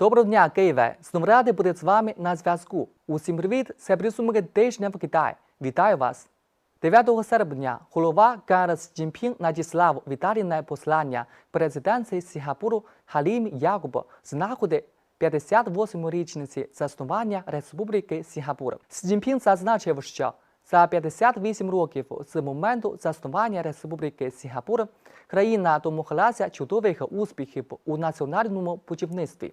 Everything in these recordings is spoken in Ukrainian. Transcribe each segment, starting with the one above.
Доброго дня, Києве! Знову радий бути з вами на зв'язку. Усім привіт! Це підсумки тижня в Китаї. Вітаю вас! 9 серпня голова КНР Сі Цзіньпін надіслав вітальне послання президенції Сінгапуру Халім Якубу з нагоди 58 річниці заснування Республіки Сінгапур. Сі Цзіньпін зазначив, що за 58 років з моменту заснування Республіки Сінгапур країна домоглася чудових успіхів у національному будівництві.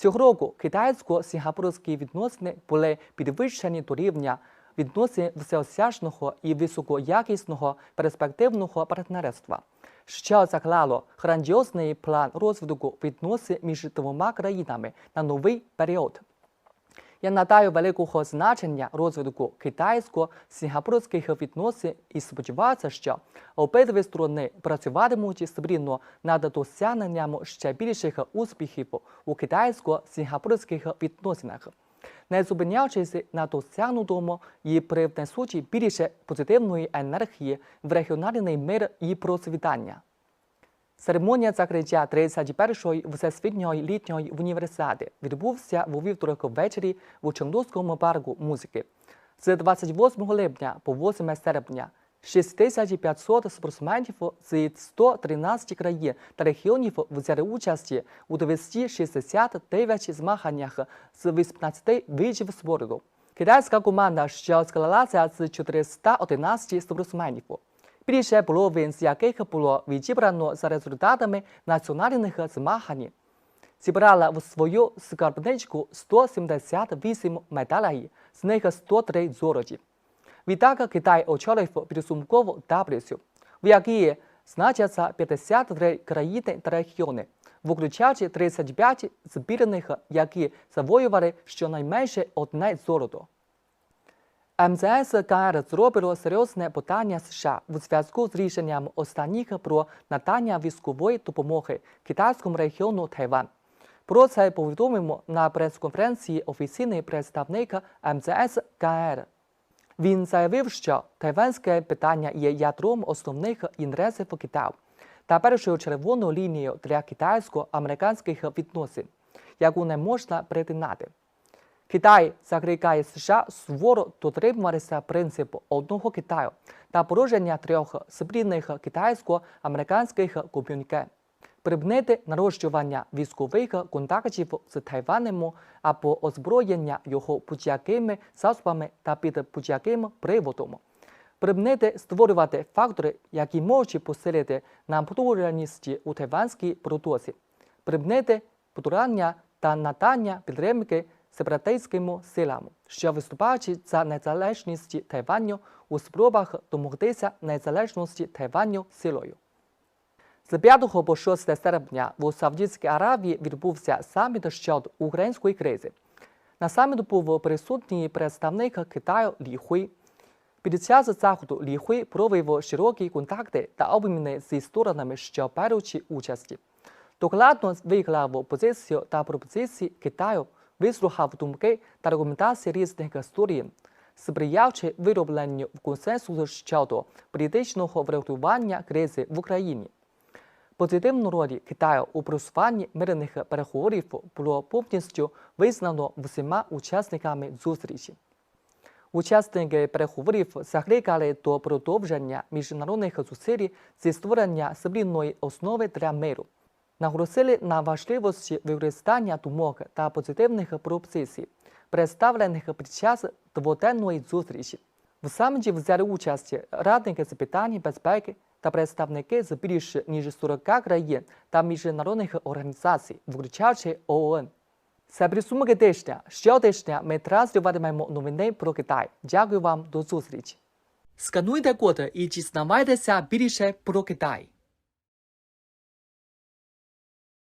Цього року китайсько-сінгапурські відносини були підвищені до рівня відносин всеосяжного і високоякісного перспективного партнерства, що заклало грандіозний план розвитку відносин між двома країнами на новий період. Я надаю великого значення розвитку китайсько-сінгапурських відносин і сподіваюся, що обидві сторони працюватимуть спільно над досягненням ще більших успіхів у китайсько-сінгапурських відносинах, не зупиняючись на досягнутому і привнесучи більше позитивної енергії в регіональний мир і процвітання. Церемонія закриття 31-ї Всесвітньої літньої універсіади відбувся у вівторок ввечері у Чонгдуському парку музики. З 28 липня по 8 серпня 6500 спортсменів з 113 країн та регіонів взяли участь у 269 змаганнях з 18 видів спорту. Китайська команда, що склалася з 411 спортсменів, більше половин з яких було відібрано за результатами національних змагань, зібрала в свою скарбничку 178 медалей, з них 103 золоті. Відтак Китай очолив підсумкову таблицю, в якій значаться 53 країни та регіони, включаючи 35 збірних, які завоювали щонайменше одне золото. МЗС КР зробило серйозне питання США у зв'язку з рішенням останніх про надання військової допомоги китайському регіону Тайван. Про це повідомимо на прес-конференції офіційний представник МЗС КР. Він заявив, що тайванське питання є ядром основних інтересів Китаю та першою червоною лінією для китайсько-американських відносин, яку не можна перетинати. Китай закликає США суворо дотримуватися принципу одного Китаю та порушення трьох спільних китайсько-американських ком'юніке, припинити нарощування військових контактів з Тайванем або озброєння його будь-якими засобами та під будь-яким приводом, припинити створювати фактори, які можуть посилити напруженість у тайванській протоці, припинити потурання та надання підтримки сепаратистським силам, що виступають за незалежність Тайваню у спробах домогтися незалежності Тайваню силою. З 5 по 6 серпня у Саудівській Аравії відбувся саміт щодо української кризи. На саміт був присутній представник Китаю Лі Хуй. Під час заходу Лі Хуй провів широкі контакти та обміни зі сторонами, що беруть участі. Докладно виклав позицію та пропозиції Китаю вислухав думки та рекомендації різних сторін, сприяючи виробленню консенсусу щодо політичного врегулювання кризи в Україні. Позитивну роль Китаю у просуванні мирних переговорів було повністю визнано всіма учасниками зустрічі. Учасники переговорів закликали до продовження міжнародних зусиль зі створення спільної основи для миру наголосили на важливості використання думок та позитивних пропозицій, представлених під час дводенної зустрічі. В саміті взяли участь радники з питань безпеки та представники з більш ніж 40 країн та міжнародних організацій, включаючи ООН. Це підсумки тижня. Щотижня ми транслюватимемо новини про Китай. Дякую вам до зустрічі. Скануйте код і дізнавайтеся більше про Китай.